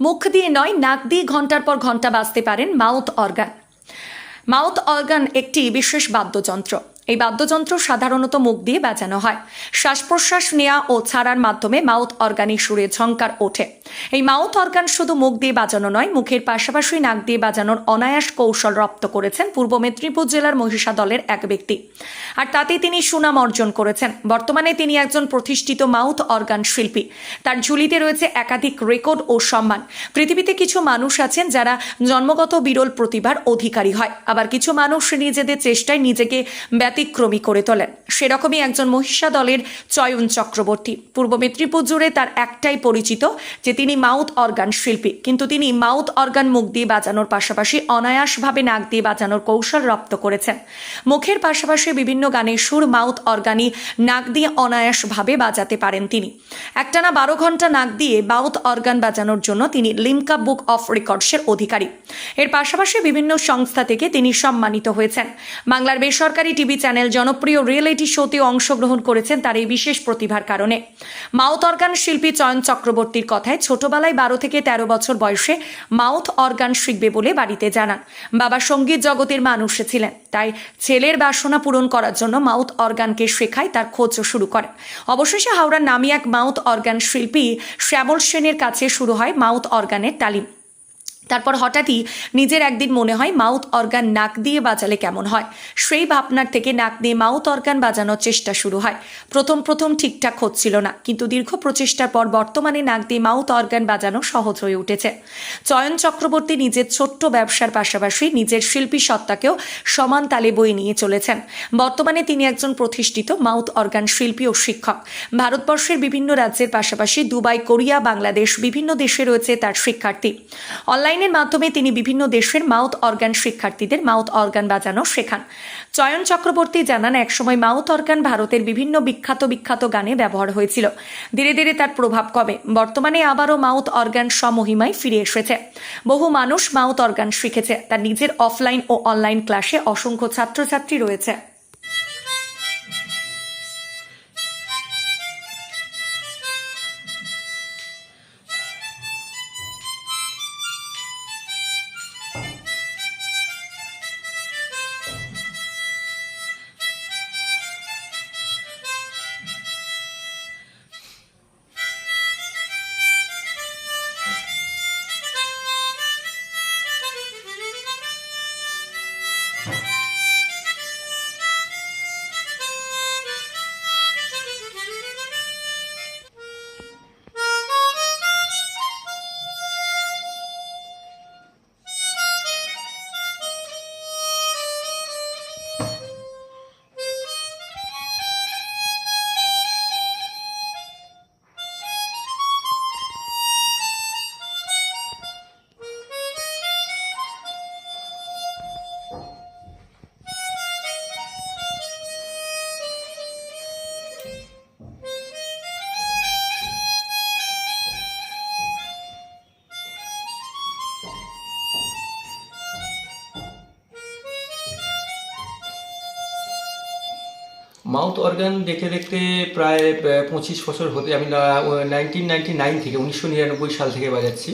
মুখ দিয়ে নয়, নাক দিয়ে ঘণ্টার পর ঘণ্টা বাজতে পারেন মাউথ অর্গান। মাউথ অর্গান একটি বিশেষ বাদ্যযন্ত্র। এই বাদ্যযন্ত্র সাধারণত মুখ দিয়ে বাজানো হয়। শ্বাস প্রশ্বাস নেওয়া ও ছাড়ার মাধ্যমে মাউথ অর্গানিক সুরে ঝঙ্কার ওঠে। এই মাউথ অর্গান শুধু মুখ দিয়ে বাজানো নয়, মুখের পাশাপাশি নাক দিয়ে বাজানোর অনায়াস কৌশল রপ্ত করেছেন পূর্ব মেদিনীপুর জেলার মহিষা দলের এক ব্যক্তি। আর তাতে তিনি সুনাম অর্জন করেছেন। বর্তমানে তিনি একজন প্রতিষ্ঠিত মাউথ অর্গান শিল্পী। তার ঝুলিতে রয়েছে একাধিক রেকর্ড ও সম্মান। পৃথিবীতে কিছু মানুষ আছেন যারা জন্মগত বিরল প্রতিভার অধিকারী হয়। আবার কিছু মানুষ নিজেদের চেষ্টায় নিজেকে ব্যতিক্রমী করে তোলেন। সেরকমই একজন মহিষা দলের চয়ন চক্রবর্তী। পূর্ব মেদিনীপুর জুড়ে তার একটাই পরিচিত যে তিনি মাউথ অর্গান শিল্পী। কিন্তু তিনি মাউথ অর্গান মুখ দিয়ে বাজানোর পাশাপাশি অনায়াসভাবে নাক দিয়ে বাজানোর কৌশল রপ্ত করেছেন। মুখের পাশাপাশি বিভিন্ন গানের সুর মাউথ অর্গানি নাক দিয়ে অনায়াসভাবে বাজাতে পারেন তিনি। একটানা বারো ঘণ্টা নাক দিয়ে মাউথ অর্গান বাজানোর জন্য তিনি লিমকা বুক অফ রেকর্ডসের অধিকারী। এর পাশাপাশি বিভিন্ন সংস্থা থেকে তিনি সম্মানিত হয়েছেন। বাংলার বেসরকারি টিভি চ্যানেল জনপ্রিয় রিয়েলিটি শোতে অংশগ্রহণ করেছেন তার এই বিশেষ প্রতিভার কারণে। মাউথ অর্গান শিল্পী চয়ন চক্রবর্তীর কথায় ছোটবেলায় বারো থেকে তেরো বছর বয়সে মাউথ অর্গান শিখবে বলে বাড়িতে জানান। বাবা সংগীত জগতের মানুষ ছিলেন, তাই ছেলের বাসনা পূরণ করার জন্য মাউথ অর্গানকে শেখায় তার খোঁজ শুরু করেন। অবশেষে হাওড়ার নামি এক মাউথ অর্গান শিল্পী শ্যামল সেনের কাছে শুরু হয় মাউথ অর্গানের তালিম। তারপর হঠাৎই নিজের একদিন মনে হয় মাউথ অর্গান নাক দিয়ে বাজালে কেমন হয়। সেই ভাবনার থেকে নাক দিয়ে মাউথ অর্গান বাজানোর চেষ্টা শুরু হয়। প্রথম প্রথম ঠিকঠাক হচ্ছিল না, কিন্তু দীর্ঘ প্রচেষ্টার পর বর্তমানে নাক দিয়ে মাউথ অর্গান বাজানো সহজ হয়ে উঠেছে। চয়ন চক্রবর্তী নিজের ছোট্ট ব্যবসার পাশাপাশি নিজের শিল্পী সত্তাকেও সমান তালে বয়ে নিয়ে চলেছেন। বর্তমানে তিনি একজন প্রতিষ্ঠিত মাউথ অর্গান শিল্পী ও শিক্ষক। ভারতবর্ষের বিভিন্ন রাজ্যের পাশাপাশি দুবাই, কোরিয়া, বাংলাদেশ বিভিন্ন দেশে রয়েছে তার শিক্ষার্থী। অনলাইনের মাধ্যমে তিনি বিভিন্ন দেশের মাউথ অর্গান শিক্ষার্থীদের মাউথ অর্গান বাজানো শেখান। চয়ন চক্রবর্তী জানান, একসময় মাউথ অর্গান ভারতের বিভিন্ন বিখ্যাত বিখ্যাত গানে ব্যবহার হয়েছিল। ধীরে ধীরে তার প্রভাব কমে। বর্তমানে আবারও মাউথ অর্গান সমহিমায় ফিরে এসেছে। বহু মানুষ মাউথ অর্গান শিখেছে। তার নিজের অফলাইন ও অনলাইন ক্লাসে অসংখ্য ছাত্রছাত্রী রয়েছে। মাউথ অর্গান দেখতে দেখতে প্রায় পঁচিশ বছর হতে আমি নাইনটিন নাইনটি নাইন থেকে উনিশশো নিরানব্বই সাল থেকে বাজাচ্ছি।